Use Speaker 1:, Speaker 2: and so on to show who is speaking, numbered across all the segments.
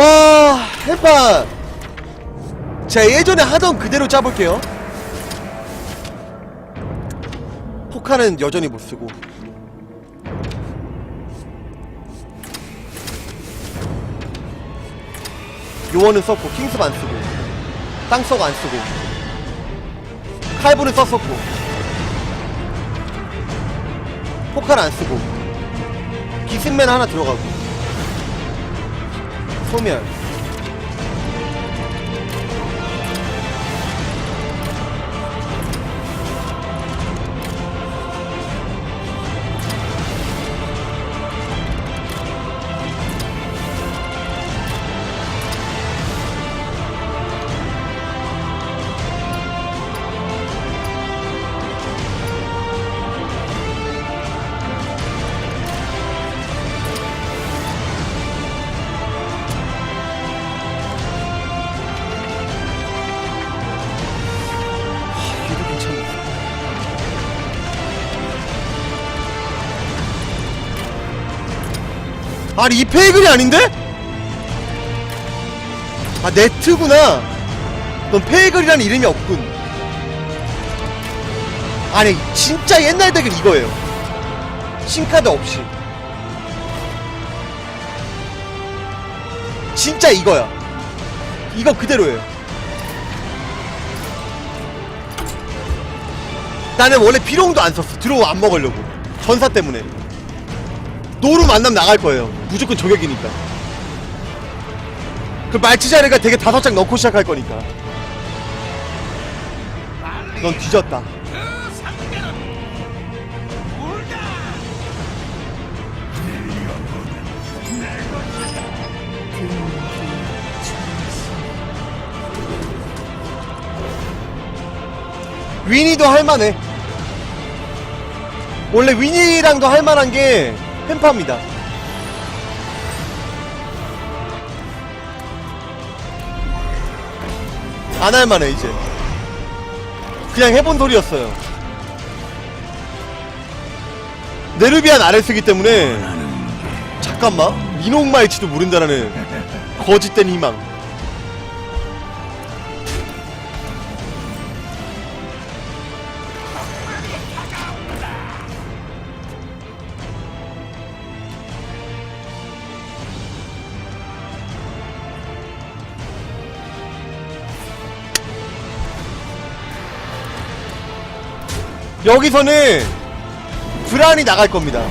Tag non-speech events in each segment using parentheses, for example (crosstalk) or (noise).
Speaker 1: 와 햄파 제가 예전에 하던 그대로 짜볼게요. 포카는 여전히 못쓰고. 요원은 썼고 킹스만 안 쓰고 땅석 안 쓰고 칼부는 썼었고 포카는 안 쓰고 기승맨 하나 들어가고 소멸 아니 이 페이글이 아닌데? 아 네트구나. 넌 페이글이라는 이름이 없군. 아니 진짜 옛날 덱은 이거예요. 신카드 없이. 진짜 이거야. 이거 그대로예요. 나는 원래 비룡도 안 썼어. 들어오 안 먹으려고. 전사 때문에 노루 만나면 나갈 거예요. 무조건 저격이니까. 그 말치자리가 되게 다섯 장 넣고 시작할 거니까. 넌 뒤졌다. 위니도 할만해. 원래 위니랑도 할만한 게 햄파입니다. 안 할만해 이제. 그냥 해본 소리였어요. 네르비안 아래 쓰기 때문에 잠깐만 미녹마일지도 모른다라는 거짓된 희망 여기서는 브란이 나갈 겁니다.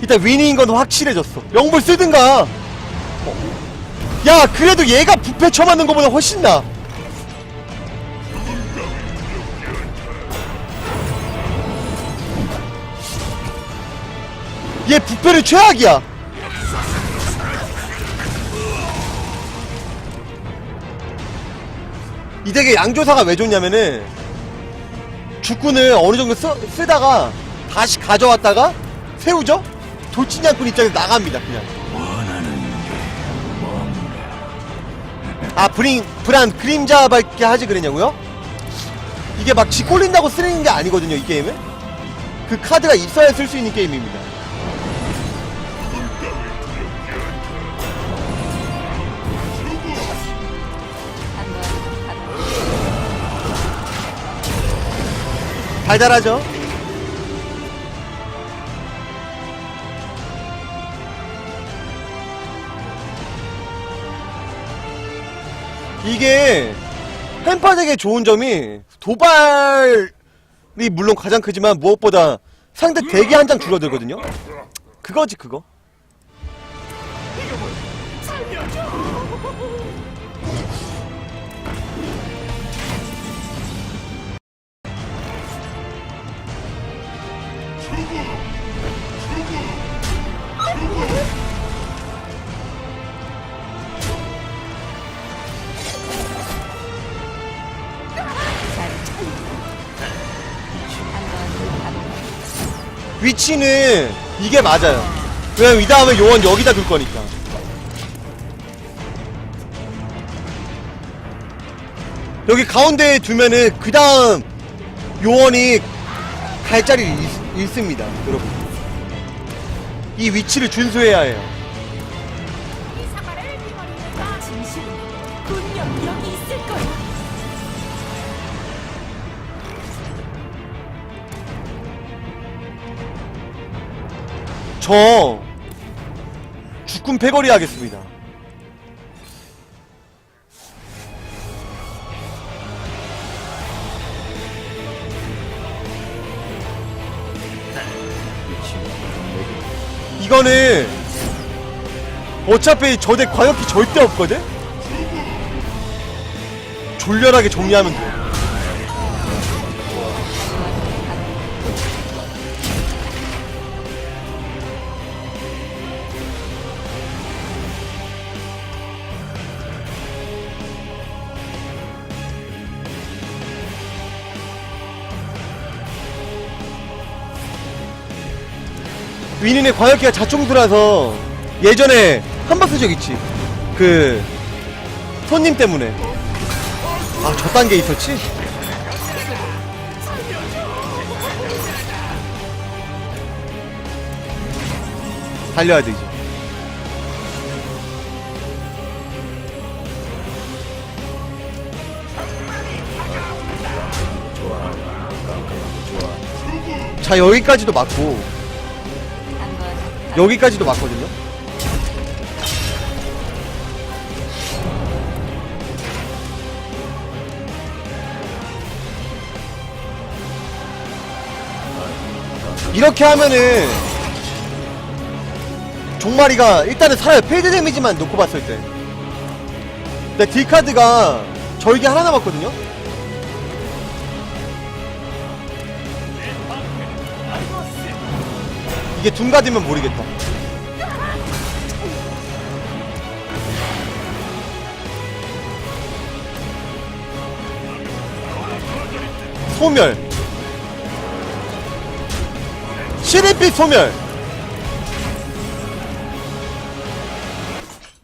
Speaker 1: 일단 위니인 건 확실해졌어. 영불 쓰든가. 어. 야, 그래도 얘가 부패 쳐맞는 것보다 훨씬 나. 얘 부패는 최악이야. 이 덱에 양조사가 왜 좋냐면은 죽군을 어느 정도 쓰, 쓰다가 다시 가져왔다가 세우죠? 돌진양꾼 입장에서 나갑니다 그냥. 아 브링 브란 그림자 밝게 하지 그랬냐고요? 이게 막 지꼴린다고 쓰는 게 아니거든요 이 게임은. 그 카드가 있어야 쓸 수 있는 게임입니다. 달달하죠? 이게 햄파덱의 좋은 점이 도발이 물론 가장 크지만 무엇보다 상대 대기 한 장 줄어들거든요? 그거지 그거 위치는 이게 맞아요 왜냐면 이 다음에 요원 여기다 둘 거니까. 여기 가운데에 두면은 그 다음 요원이 갈 자리를 잃, 잃습니다, 여러분. 이 위치를 준수해야 해요. 저 죽군 패거리 하겠습니다. 이거는 어차피 저대 과격히 절대 없거든? 졸렬하게 정리하면 돼. 윈인의 과격기가 자충수라서 예전에 한번 쓴 적 있지. 그 손님 때문에. 아, 저딴 게 있었지? 달려야 돼, 이제. 자, 여기까지도 맞고. 여기까지도 맞거든요. 이렇게 하면은 종마리가 일단은 살아요. 페이드 데미지만 놓고 봤을 때. 근데 딜카드가 저에게 하나 남았거든요. 이게 둔가드면 모르겠다. 소멸. 시리빛 소멸.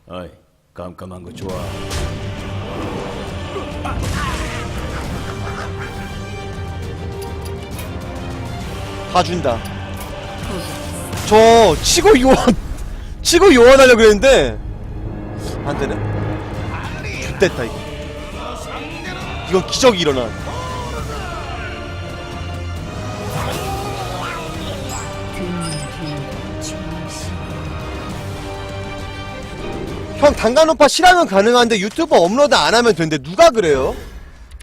Speaker 2: 어이, 깜깜한 거 좋아.
Speaker 1: 다 준다. 저 치고 요원 (laughs) 치고 요원 하려고 그랬는데 안 되네. X됐다 이거. 이건 기적이 일어나. 형 단간오파 실행은 가능한데 유튜브 업로드 안 하면 된대. 누가 그래요?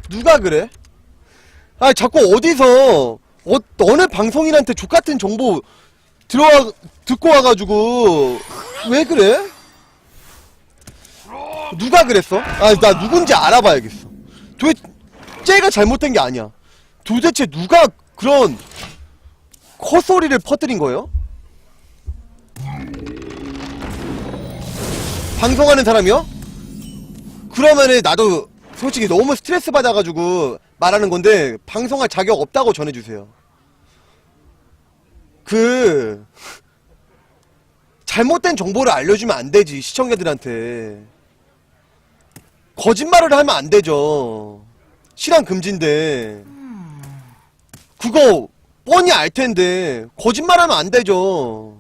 Speaker 1: 누가 그래? 아 자꾸 어디서 어, 어느 방송인한테 족같은 정보 들어와 듣고 와가지고 왜 그래? 누가 그랬어? 아 나 누군지 알아봐야겠어. 도대체 쟤가 잘못된 게 아니야. 도대체 누가 그런 헛소리를 퍼뜨린 거예요? 방송하는 사람이요? 그러면은 나도 솔직히 너무 스트레스 받아가지고 말하는 건데 방송할 자격 없다고 전해주세요. 그 잘못된 정보를 알려주면 안 되지 시청자들한테 거짓말을 하면 안 되죠. 실현 금지인데 그거 뻔히 알 텐데 거짓말하면 안 되죠.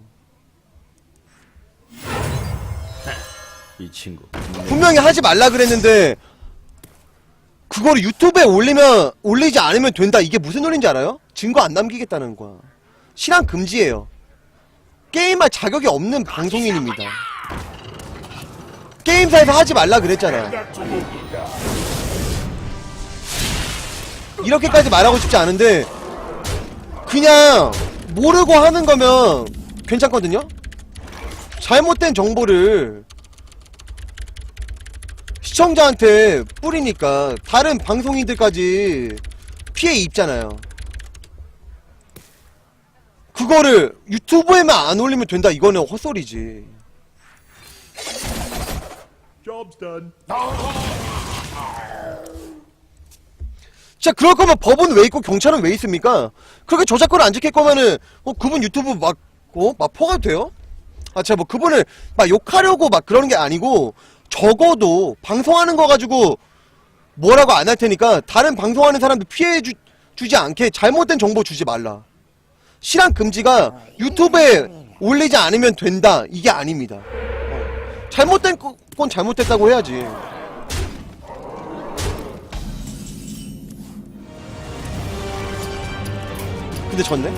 Speaker 2: 이 친구.
Speaker 1: 분명히 하지 말라 그랬는데 그거를 유튜브에 올리면 올리지 않으면 된다 이게 무슨 논리인지 알아요? 증거 안 남기겠다는 거야 실황 금지예요. 게임할 자격이 없는 방송인입니다. 게임사에서 하지 말라 그랬잖아 이렇게까지 말하고 싶지 않은데 그냥 모르고 하는 거면 괜찮거든요? 잘못된 정보를 시청자한테 뿌리니까 다른 방송인들까지 피해 입잖아요. 그거를 유튜브에만 안 올리면 된다 이거는 헛소리지.
Speaker 3: Job's done.
Speaker 1: 진짜 그럴 거면 법은 왜 있고 경찰은 왜 있습니까? 그렇게 저작권 안 지킬 거면은 어, 그분 유튜브 막, 어, 막 퍼가도 돼요? 아 제가 뭐 그분을 막 욕하려고 막 그러는 게 아니고 적어도 방송하는 거 가지고 뭐라고 안 할 테니까 다른 방송하는 사람들 피해 주, 주지 않게 잘못된 정보 주지 말라. 실황 금지가 유튜브에 올리지 않으면 된다 이게 아닙니다. 어. 잘못된 거- 건 잘못됐다고 해야지. 근데 졌네.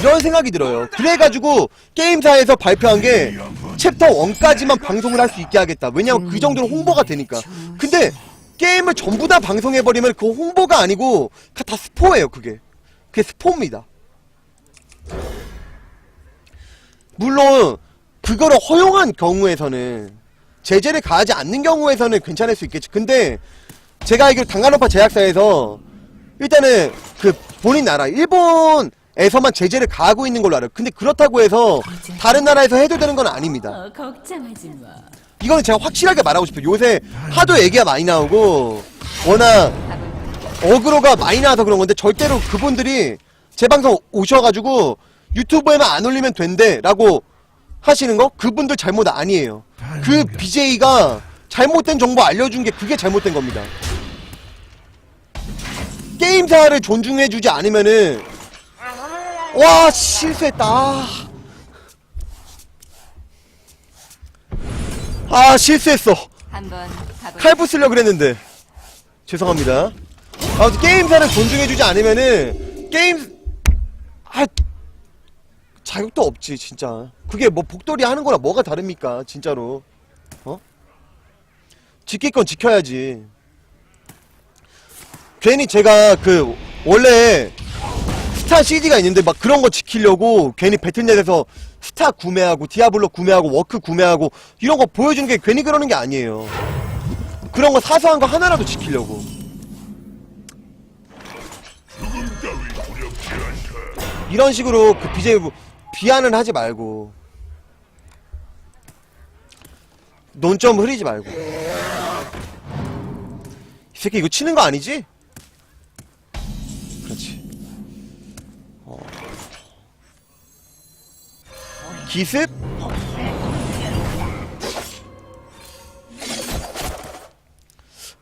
Speaker 1: 이런 생각이 들어요. 그래가지고 게임사에서 발표한 게 챕터 1까지만 방송을 할 수 있게 하겠다. 왜냐면 그 정도로 홍보가 되니까. 근데 게임을 전부 다 방송해버리면 그 홍보가 아니고 그다 스포예요, 그게. 그게 스포입니다. 물론 그거를 허용한 경우에서는 제재를 가하지 않는 경우에서는 괜찮을 수 있겠지. 근데 제가 알기로 단간오파 제약사에서 일단은 그 본인 나라 일본 에서만 제재를 가하고 있는 걸로 알아요. 근데 그렇다고 해서 다른 나라에서 해도 되는 건 아닙니다.
Speaker 4: 어, 걱정하지 마.
Speaker 1: 이거는 제가 확실하게 말하고 싶어요. 요새 하도 얘기가 많이 나오고 워낙 어그로가 많이 나와서 그런 건데 절대로 그분들이 제 방송 오셔가지고 유튜브에만 안 올리면 된대 라고 하시는 거 그분들 잘못 아니에요. 그 BJ가 잘못된 정보 알려준 게 그게 잘못된 겁니다. 게임사를 존중해주지 않으면은 와 실수했다. 아. 아 실수했어.
Speaker 4: 한번?
Speaker 1: 칼부 쓰려고 그랬는데 죄송합니다 아무튼 게임사를 존중해주지 않으면은 게임 아 자격도 없지 진짜 그게 뭐 복돌이 하는 거랑 뭐가 다릅니까 진짜로 어? 지킬 건 지켜야지 괜히 제가 그 원래 스타 CD가 있는데 막 그런 거 지키려고 괜히 배틀넷에서 스타 구매하고 디아블로 구매하고 워크 구매하고 이런 거 보여주는 게 괜히 그러는 게 아니에요 그런 거 사소한 거 하나라도 지키려고. 이런 식으로 그 BJ 비하는 하지 말고 논점 흐리지 말고 이 새끼 이거 치는 거 아니지? 기습?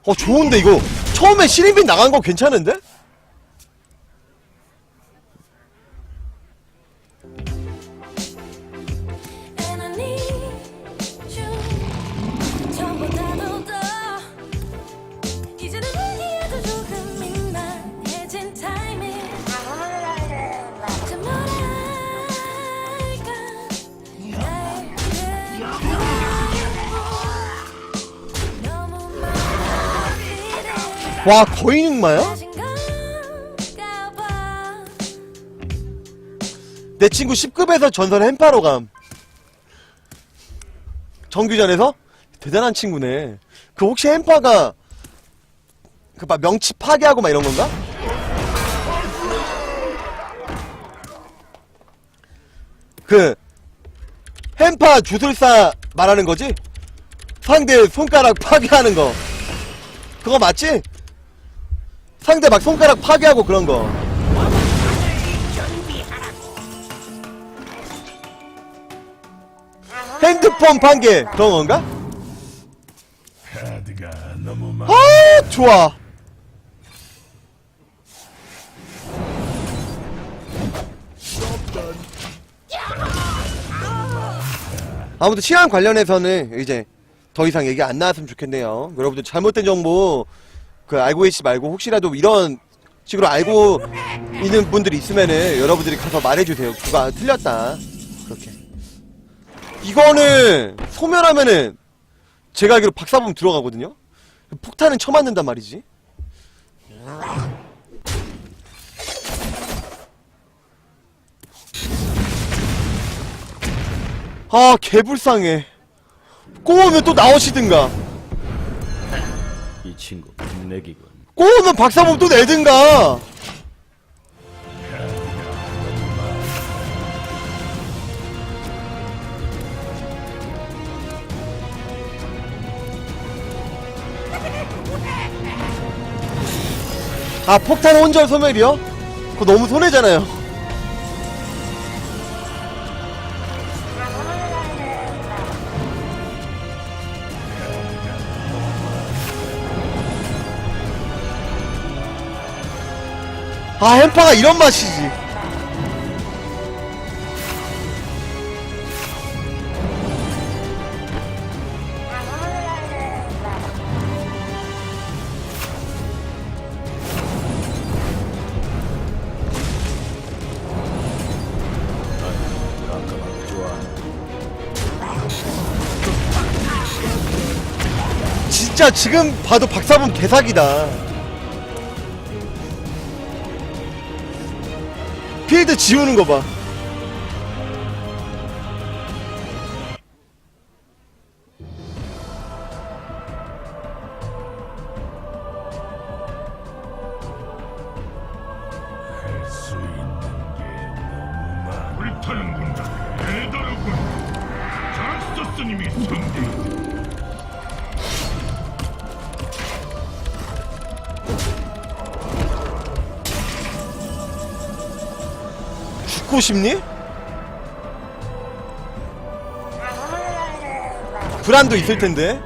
Speaker 1: 어 좋은데 이거 처음에 신인빈 나간 거 괜찮은데? 와 거의 봐내 친구 10급에서 전설 햄파로 감 정규전에서? 대단한 친구네 그 혹시 햄파가 그 막 명치 파괴하고 막 이런 건가? 그 햄파 주술사 말하는 거지? 상대 손가락 파괴하는 거 그거 맞지? 상대 막 손가락 파괴하고 그런 거. 핸드폰 판게 그런 건가? 아 좋아. 아무튼 시안 관련해서는 이제 더 이상 얘기 안 나왔으면 좋겠네요. 여러분들 잘못된 정보 그 알고 계시지 말고 혹시라도 이런 식으로 알고 있는 분들이 있으면은 여러분들이 가서 말해주세요 그거 틀렸다 그렇게 이거는 소멸하면은 제가 알기로 박사범 들어가거든요 폭탄은 쳐맞는단 말이지. 아, 개불쌍해. 꼬우면 또 나오시든가.
Speaker 2: 이 친구 빚내기군.
Speaker 1: 꼬우면 박사범 또 내든가. 아 폭탄 온절 소멸이요? 그거 너무 손해잖아요 아 햄파가 이런 맛이지. 진짜 지금 봐도 박사범 개사기다 필드 지우는 거 봐. 싶니? 불안도 있을 텐데.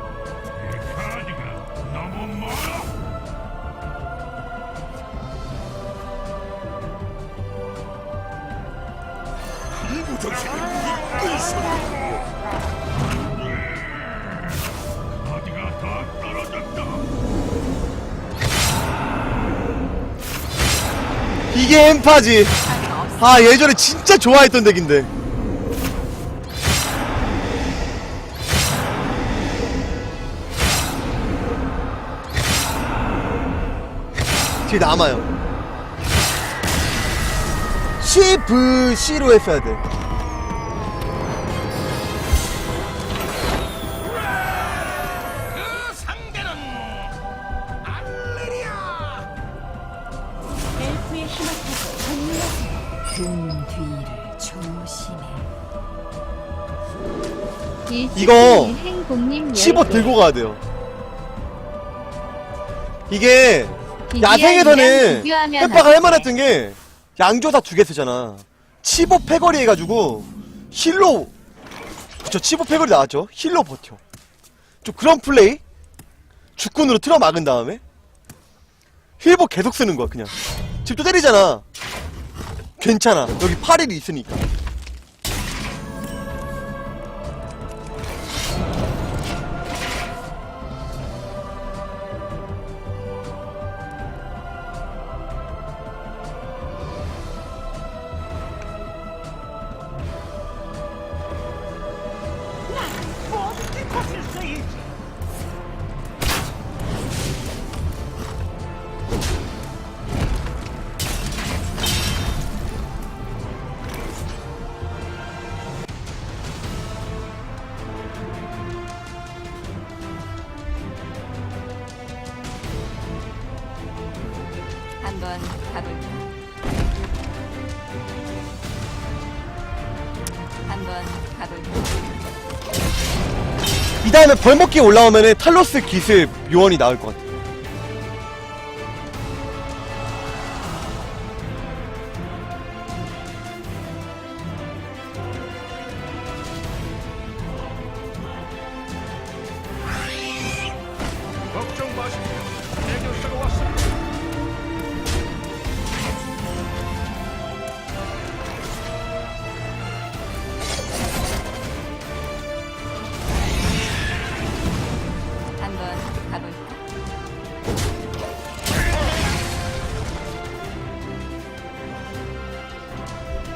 Speaker 1: 이게 엠파지. 아 예전에 진짜 좋아했던 덱인데. 뒤에 남아요. 시브 C로 했어야 돼.
Speaker 4: 등 뒤를 조심해.
Speaker 1: 이거 15 들고 가야 돼요. 이게 야생에서는 햇바가 할만했던 게 양조사 두 개 쓰잖아. 치보 패거리 해가지고 힐로 그쵸 치보 패거리 나왔죠. 힐로 버텨. 좀 그런 플레이 죽군으로 틀어 막은 다음에 힐복 계속 쓰는 거야 그냥. 집도 때리잖아. 괜찮아. 여기 8일이 있으니까.
Speaker 4: 한번 가볼까?
Speaker 1: 이 다음에 벌먹기 올라오면은 탈로스 기습 요원이 나올 것 같아.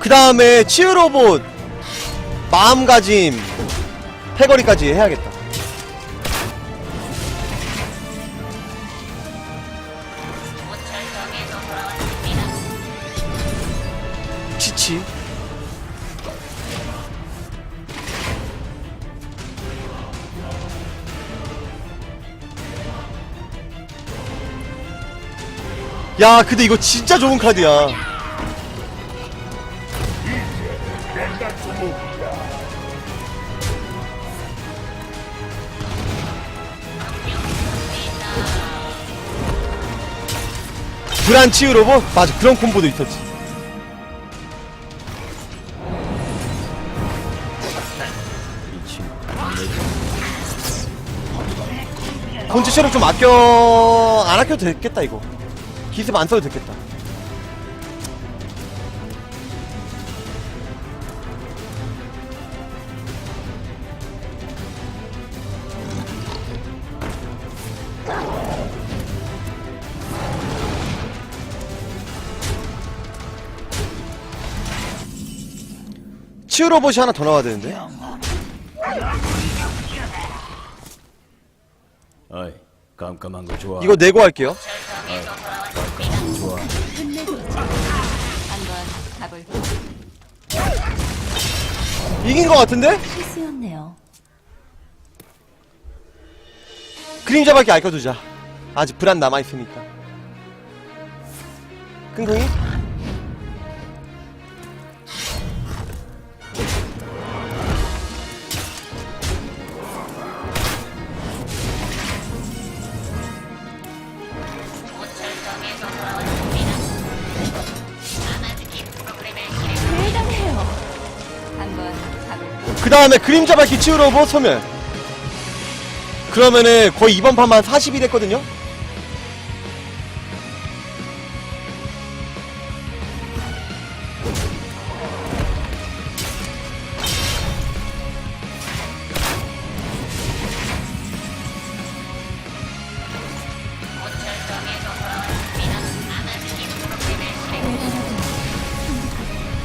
Speaker 1: 그 다음에 치유 로봇 마음가짐 패거리까지 해야겠다. 치치. 야, 근데 이거 진짜 좋은 카드야. 불안 치유로보? 맞아 그런 콤보도 있었지 본체 체력 좀 아껴 안 아껴도 됐겠다 이거 기습 안 써도 됐겠다 치유 로봇이 하나 더 나와야 되는데
Speaker 5: 어이, 깜깜한 거 좋아.
Speaker 1: 이거 내고 할게요
Speaker 4: 한번 가볼까?
Speaker 1: 이긴 것 같은데?
Speaker 3: 실수였네요.
Speaker 1: 그림자밖에 안 켜두자 아직 불안 남아있으니까 끙끙이? 그 다음에 그림자 밝기 치유로보 소멸 그러면은 거의 이번 판만 40일 했거든요?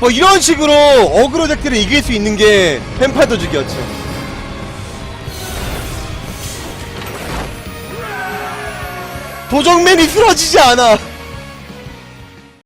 Speaker 1: 뭐 이런 식으로 어그로 덱들을 이길 수 있는 게 펜파더죽이었죠. 도정맨이 쓰러지지 않아